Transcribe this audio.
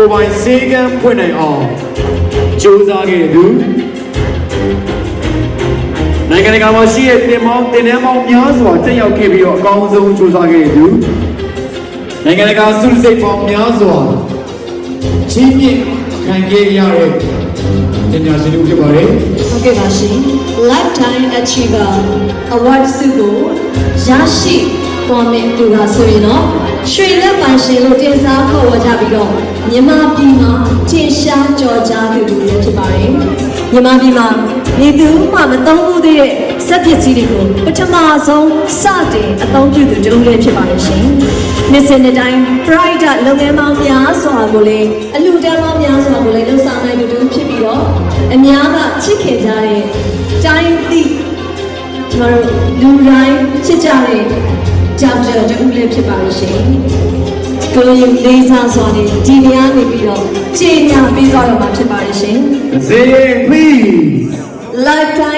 ကိုယ်ပိုင်စေကမ်းဖွင့်နိုင်အောင်ကြိုးစားခဲ့သူနိုင်ငံတကာမှာရှိတဲ့တင်မောင်းတင်နှန်းမောင်းများစွာတက်ရောက်ခဲ့ပြီးတော့အကောင်းဆုံးကြိုးစားခဲ့သူနိုင်ငံတကာစုစိတ်ပေါင်းများစွာချင်းမြင့်ခံခဲ့ရတဲ့ပညာရှင်တို့ဖြစ်ပါတယ်ဟုတ်ကဲ့ပါရှင် Lifetime Achiever Award ဆုကိုရရှိပေါ်မဲ့သူကဆိုရင်တော့ ရွှေလက်ပိုင်ရှင်လို့တင်စားခေါ်ဝေါ်ကြပြီးတော့မြန်မာပြည်မှာထင်ရှားကြော်ကြားသူတွေလည်းဖြစ်ပါတယ်မြန်မာပြည်မှာနေသူမှမသုံးဘူးသေးတဲ့စက်ပစ္စည်းတွေကိုပထမဆုံးစတင်အသုံးပြုသူတဦးလည်းဖြစ်ပါတယ်ရှင်နေ့စဉ်နေ့တိုင်း Pride လုပ်ငန်းပေါင်းများစွာကိုလည်းအလူတန်းပေါင်းများစွာကိုလည်းလှူဆောင်နိုင်သူတဦးဖြစ်ပြီးတော့အများကချစ်ခင်ကြတဲ့တိုင်းသည့်ကျွန်တော်တို့လူတိုင်းချစ်ကြတဲ့ ကြောက်ကြတူလည်းဖြစ်ပါလို့ရှိရင်ကိုယ်ယူလေးစားစွာနဲ့ဒီနေရာနေပြီးတော့ကြေညာပေးသွားရမှာဖြစ်ပါလို့ရှင် Say please Lifetime